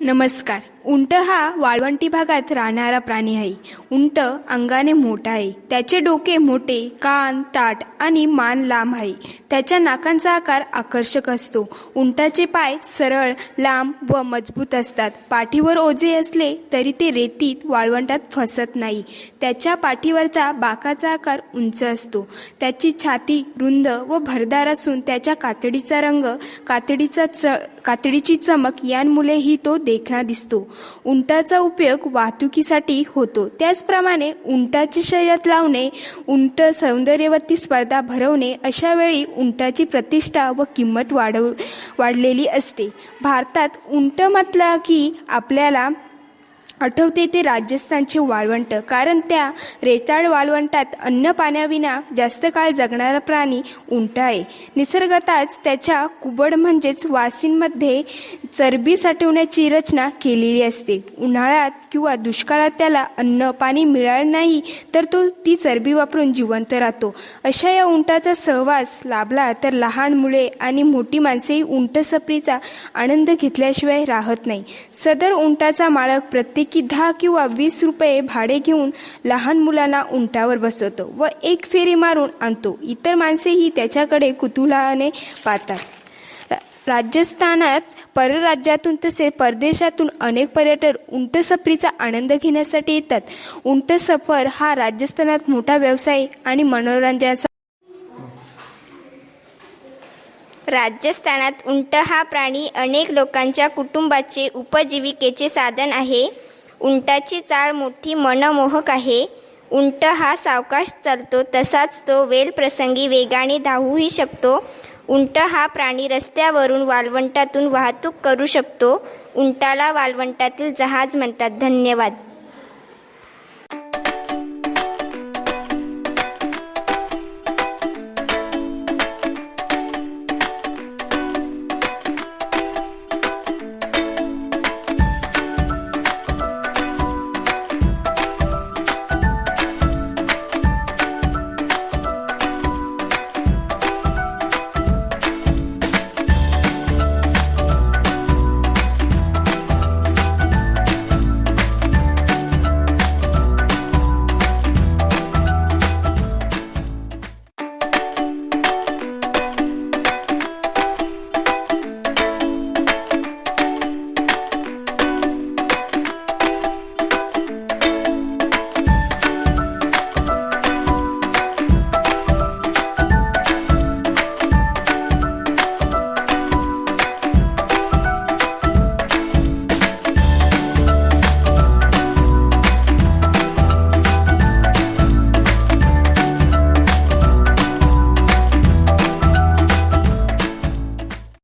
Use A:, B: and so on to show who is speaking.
A: नमस्कार उंट हा वाळवंटी भागात राहणारा प्राणी आहे. उंट अंगाने मोठा आहे. त्याचे डोके मोठे कान ताट आणि मान लांब आहे. त्याच्या नाकांचा आकार आकर्षक असतो. उंटाचे पाय सरळ लांब व मजबूत असतात. पाठीवर ओझे असले तरी ते रेतीत वाळवंटात फसत नाही. त्याच्या पाठीवरचा बाकाचा आकार उंच असतो. त्याची छाती रुंद व भरदार असून त्याच्या कातडीचा रंग कातडीचा च कातडीची चमक यांमुळेही तो देखणा दिसतो. उंटाचा उपयोग वाहतुकीसाठी होतो. त्याचप्रमाणे उंटाची शर्यत लावणे उंट सौंदर्यवती स्पर्धा भरवणे अशा वेळी उंटाची प्रतिष्ठा व किंमत वाढव वाढलेली असते. भारतात उंट म्हटलं की आपल्याला आठवते ते राजस्थानचे वाळवंट कारण त्या रेताळ वाळवंटात अन्न पाण्याविना जास्त काळ जगणारा प्राणी उंट आहे. निसर्गातच त्याच्या कुबड म्हणजेच वासींमध्ये चरबी साठवण्याची रचना केलेली असते. उन्हाळ्यात किंवा दुष्काळात त्याला अन्न पाणी मिळालं नाही तर तो ती चरबी वापरून जिवंत राहतो. अशा या उंटाचा सहवास लाभला तर लहान मुले आणि मोठी माणसेही उंट सफरीचा आनंद घेतल्याशिवाय राहत नाही. सदर उंटाचा मालक प्रत्येक दहा किंवा वीस रुपये भाडे घेऊन लहान मुलांना उंटावर बसवतो व एक फेरी मारून आणतो. इतर माणसेही त्याच्याकडे कुतुहलाने पाहतात. राजस्थानात परराज्यातून तसेच परदेशातून अनेक पर्यटक उंट सफरीचा आनंद घेण्यासाठी येतात. उंट सफर हा राजस्थानात मोठा व्यवसाय आणि मनोरंजनाचा
B: राजस्थानात उंट हा प्राणी अनेक लोकांच्या कुटुंबाचे उपजीविकेचे साधन आहे. उंटाची चाळ मोठी मनमोहक आहे. उंट हा सावकाश चालतो तसाच तो वेलप्रसंगी वेगाने धावूही शकतो. उंट हा प्राणी रस्त्यावरून वाळवंटातून वाहतूक करू शकतो. उंटाला वाळवंटातील जहाज म्हणतात. धन्यवाद.